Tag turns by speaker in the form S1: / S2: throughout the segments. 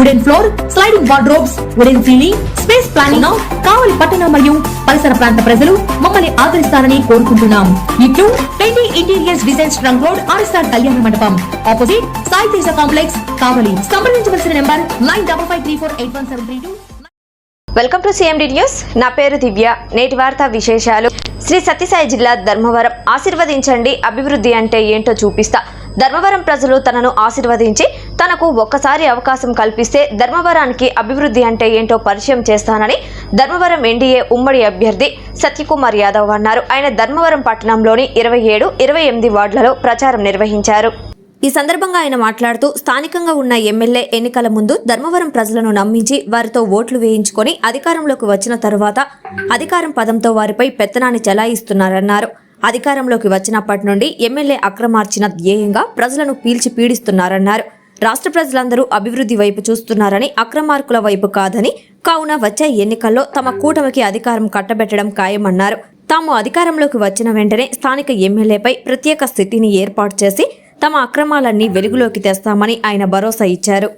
S1: wooden floor sliding wardrobes wooden ceiling space planning Kavali పట్టణ మరియు పరిసర ప్రాంత ప్రజలు మమ్మల్ని ఆదరిస్తారని కోరుకుంటున్నాం. ఇట్లు పెండి interiors design trunk road RSR కళ్యాణ మండపం. Opposite Sai Teja complex Kavali. సంప్రదించవలసిన number nine double five three four eight one seven three two.
S2: Welcome to CMD news. నా పేరు దివ్య. నేటి వార్త విశేషాలు. శ్రీ సత్యసాయి జిల్లా ధర్మవరం. ఆశీర్వదించండి. అభివృద్ధి అంటే ఏంటో చూపిస్తా. ధర్మవరం ప్రజలు తనను ఆశీర్వదించి తనకు ఒక్కసారి అవకాశం కల్పిస్తే ధర్మవరానికి అభివృద్ధి అంటే ఏంటో పరిచయం చేస్తానని ధర్మవరం ఎన్డీఏ ఉమ్మడి అభ్యర్థి సత్యకుమార్ యాదవ్ అన్నారు. ఆయన ధర్మవరం పట్టణంలోని ఇరవై ఏడు ఇరవై ఎనిమిది వార్డులలో ప్రచారం నిర్వహించారు. ఈ సందర్భంగా ఆయన మాట్లాడుతూ స్థానికంగా ఉన్న ఎమ్మెల్యే ఎన్నికల ముందు ధర్మవరం ప్రజలను నమ్మించి వారితో ఓట్లు వేయించుకొని అధికారంలోకి వచ్చిన తరువాత అధికారం పదంతో వారిపై పెత్తనాన్ని చెలాయిస్తున్నారన్నారు. అధికారంలోకి వచ్చినప్పటి నుండి ఎమ్మెల్యే అక్రమార్చిన ధ్యేయంగా ప్రజలను పీల్చి పీడిస్తున్నారన్నారు. రాష్ట్ర ప్రజలందరూ అభివృద్ధి వైపు చూస్తున్నారని అక్రమార్కుల వైపు కాదని కావున వచ్చే ఎన్నికల్లో తమ కూటమికి అధికారం కట్టబెట్టడం ఖాయమన్నారు. తాము అధికారంలోకి వచ్చిన వెంటనే స్థానిక ఎమ్మెల్యేపై ప్రత్యేక స్థితిని ఏర్పాటు చేసి తమ అక్రమాలన్నీ వెలుగులోకి తెస్తామని ఆయన భరోసా ఇచ్చారు.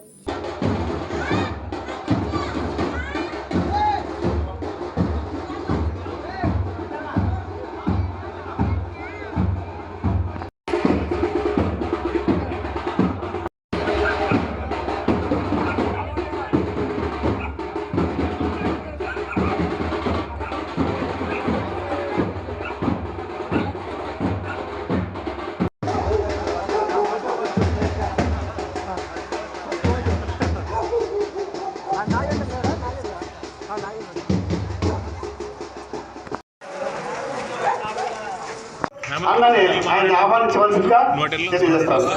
S3: అన్ననే ఆయన ఆహ్వానించవలసిందిగా తెలియజేస్తాను.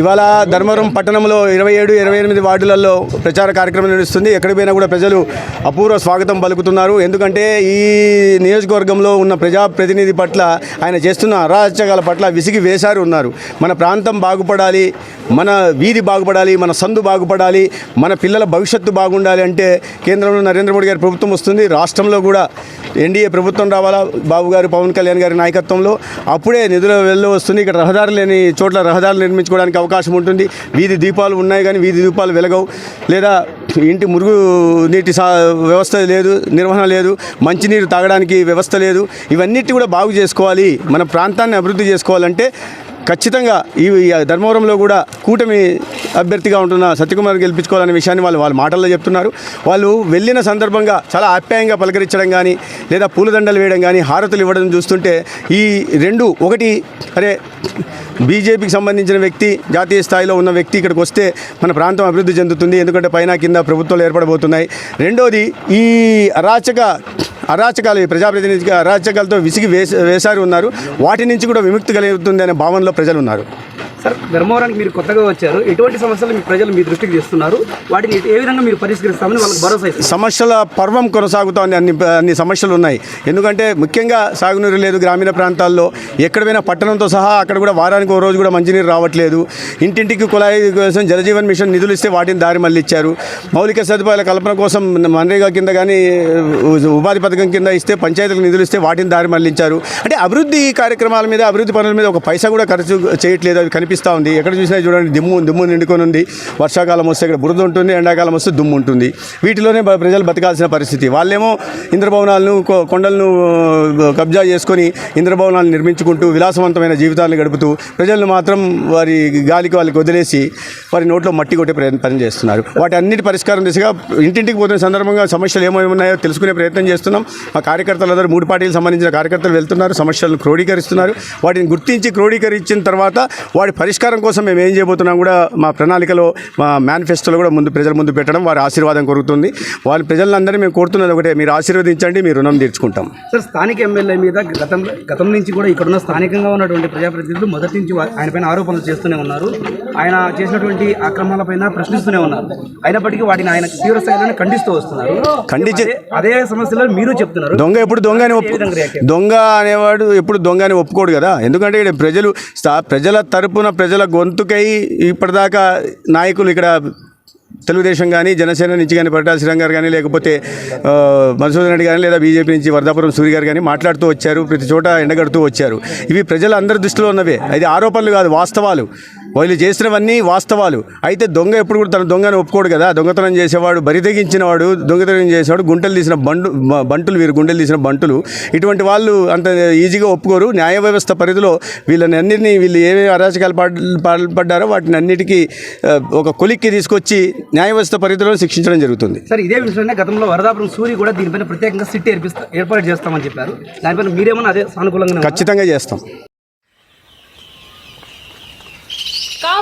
S4: ఇవాళ ధర్మవరం పట్టణంలో ఇరవై ఏడు ఇరవై ఎనిమిది వార్డులలో ప్రచార కార్యక్రమం నడుస్తుంది. ఎక్కడికి పోయినా కూడా ప్రజలు అపూర్వ స్వాగతం పలుకుతున్నారు. ఎందుకంటే ఈ నియోజకవర్గంలో ఉన్న ప్రజాప్రతినిధి పట్ల ఆయన చేస్తున్న అరాచకాల పట్ల విసిగి వేశారు ఉన్నారు. మన ప్రాంతం బాగుపడాలి మన వీధి బాగుపడాలి మన సందు బాగుపడాలి మన పిల్లల భవిష్యత్తు బాగుండాలి అంటే కేంద్రంలో నరేంద్ర మోడీ గారి ప్రభుత్వం వస్తుంది. రాష్ట్రంలో కూడా ఎన్డీఏ ప్రభుత్వం రావాలా బాబు గారు పవన్ కళ్యాణ్ గారి నాయకత్వంలో. అప్పుడే నిధుల వెళ్ళి వస్తుంది. ఇక్కడ రహదారులు లేని చోట్ల రహదారులు నిర్మించుకోవడానికి అవకాశం ఉంటుంది. వీధి దీపాలు ఉన్నాయి కానీ వీధి దీపాలు వెలగవు. లేదా ఇంటి మురుగు నీటి సా వ్యవస్థ లేదు నిర్వహణ లేదు మంచినీరు తాగడానికి వ్యవస్థ లేదు. ఇవన్నిటి కూడా బాగు చేసుకోవాలి. మన ప్రాంతాన్ని అభివృద్ధి చేసుకోవాలంటే ఖచ్చితంగా ఈ ధర్మవరంలో కూడా కూటమి అభ్యర్థిగా ఉంటున్న సత్యకుమార్ గెలిపించుకోవాలనే విషయాన్ని వాళ్ళు వాళ్ళ మాటల్లో చెప్తున్నారు. వాళ్ళు వెళ్ళిన సందర్భంగా చాలా ఆప్యాయంగా పలకరించడం కానీ లేదా పూలదండలు వేయడం కానీ హారతులు ఇవ్వడం చూస్తుంటే ఈ రెండు ఒకటి అరే బీజేపీకి సంబంధించిన వ్యక్తి జాతీయ స్థాయిలో ఉన్న వ్యక్తి ఇక్కడికి వస్తే మన ప్రాంతం అభివృద్ధి చెందుతుంది ఎందుకంటే పైన కింద ప్రభుత్వాలు ఏర్పడబోతున్నాయి. రెండోది ఈ అరాచక అరాచకాలు ఈ ప్రజాప్రతినిధిగా అరాచకాలతో విసిగి వేస వేసారి ఉన్నారు. వాటి నుంచి కూడా విముక్తి కలుగుతుంది అనే భావనలో ప్రజలు ఉన్నారు.
S5: సార్ ధర్మవరానికి మీరు కొత్తగా వచ్చారు. ఎటువంటి సమస్యలు మీ ప్రజలు మీ దృష్టికి తెస్తున్నారు? వాటిని ఏ విధంగా మీరు పరిష్కరిస్తామని వాళ్ళకి భరోసా
S4: సమస్యల పర్వం కొనసాగుతోంది. అన్ని అన్ని సమస్యలు ఉన్నాయి. ఎందుకంటే ముఖ్యంగా సాగునీరు లేదు గ్రామీణ ప్రాంతాల్లో. ఎక్కడైనా పట్టణంతో సహా అక్కడ కూడా వారానికి ఓ రోజు కూడా మంచినీరు రావట్లేదు. ఇంటింటికి కుళాయి కోసం జలజీవన్ మిషన్ నిధులు ఇస్తే వాటిని దారి మళ్ళిచ్చారు. మౌలిక సదుపాయాల కల్పన కోసం మన్రేగా కింద కానీ ఉపాధి పథకం కింద ఇస్తే పంచాయతీలకు నిధులు ఇస్తే వాటిని దారి మళ్ళించారు. అంటే అభివృద్ధి కార్యక్రమాల మీద అభివృద్ధి పనుల మీద ఒక పైసా కూడా ఖర్చు చేయట్లేదు. అది కనిపిస్తూ ఉంది. ఎక్కడ చూసినా చూడండి దుమ్ము దుమ్ము నిండుకొని ఉంది. వర్షాకాలం వస్తే ఇక్కడ బురద ఉంటుంది ఎండాకాలం వస్తే దుమ్ము ఉంటుంది. వీటిలోనే ప్రజలు బతకాల్సిన పరిస్థితి. వాళ్ళేమో ఇంద్రభవనాలను కొ- కొండలను కబ్జా చేసుకొని ఇంద్రభవనాలను నిర్మించుకుంటూ విలాసవంతమైన జీవితాలను గడుపుతూ ప్రజలను మాత్రం వారి గాలికి వాళ్ళకి వదిలేసి వారి నోట్లో మట్టి కొట్టే ప్రయత్నం పని చేస్తున్నారు. వాటి అన్నిటి పరిష్కారం దిశగా ఇంటింటికి పోతున్న సందర్భంగా సమస్యలు ఏమేమి ఉన్నాయో తెలుసుకునే ప్రయత్నం చేస్తున్నాం. మా కార్యకర్తలందరూ మూడు పార్టీలకు సంబంధించిన కార్యకర్తలు వెళ్తున్నారు. సమస్యలను క్రోడీకరిస్తున్నారు. వాటిని గుర్తించి క్రోడీకరించిన తర్వాత వాటి పరిష్కారం కోసం మేము ఏం చేయబోతున్నాం కూడా మా ప్రణాళికలో మా మేనిఫెస్టోలో కూడా ముందు ప్రజల ముందు పెట్టడం వారి ఆశీర్వాదం కోరుతుంది. వాళ్ళ ప్రజలందరినీ మేము కోరుతున్నది ఒకటే మీరు ఆశీర్వదించండి మీ రుణం తీర్చుకుంటాం.
S5: సార్ స్థానిక ఎమ్మెల్యే మీద గతంలో గతం నుంచి కూడా ఇక్కడున్న స్థానికంగా ఉన్నటువంటి ప్రజాప్రతినిధులు మొదటి నుంచి ఆయనపైన ఆయన పైన ఆరోపణలు చేస్తూనే ఉన్నారు. ఆయన చేసినటువంటి అక్రమాలపైన ప్రశ్నిస్తూనే ఉన్నారు. అయినప్పటికీ వాటిని ఆయన తీవ్ర స్థాయిలోనే ఖండిస్తూ వస్తున్నారు.
S4: ఖండించే-
S5: అదే- సమస్యలో మీరు చెప్తున్నారు.
S4: దొంగ ఎప్పుడు దొంగ అని ఒప్పు? దొంగ అనేవాడు ఎప్పుడు దొంగ అని ఒప్పుకోడు కదా. ఎందుకంటే ఇక్కడ ప్రజలు ప్రజల తరపున ప్రజల గొంతుకై ఇప్పటిదాకా నాయకులు ఇక్కడ తెలుగుదేశం కానీ జనసేన నుంచి కానీ పరిటాల శ్రీరంగ్ గారు కానీ లేకపోతే మధుసూదన్ రెడ్డి కానీ లేదా బీజేపీ నుంచి వరదాపురం సూర్య గారు కానీ మాట్లాడుతూ వచ్చారు ప్రతి చోట ఎండగడుతూ వచ్చారు. ఇవి ప్రజల అందరి దృష్టిలో ఉన్నవే. అది ఆరోపణలు కాదు వాస్తవాలు. వాళ్ళు చేసినవన్నీ వాస్తవాలు. అయితే దొంగ ఎప్పుడు కూడా తన దొంగని ఒప్పుకోడు కదా. దొంగతనం చేసేవాడు బరి తెగించిన వాడు దొంగతనం చేసేవాడు గుంటలు తీసిన బండు బంటులు వీరు గుండెలు తీసిన బంటులు. ఇటువంటి వాళ్ళు అంత ఈజీగా ఒప్పుకోరు. న్యాయ వ్యవస్థ పరిధిలో వీళ్ళని అన్నిటినీ వీళ్ళు ఏమేమి అరాచకాలు పాల్- పాల్పడ్డారో వాటిని అన్నిటికీ ఒక కొలిక్కి తీసుకొచ్చి న్యాయ వ్యవస్థ పరిధిలో శిక్షించడం జరుగుతుంది.
S5: సార్ ఇదే విషయాన్ని గతంలో వరదాపురం సూరి కూడా దీనిపైన ప్రత్యేకంగా సిట్ ఏర్పిస్తా ఏర్పాటు చేస్తామని చెప్పారు. దానిపైన మీరేమన్నా అదే సానుకూలంగా?
S4: ఖచ్చితంగా చేస్తాం.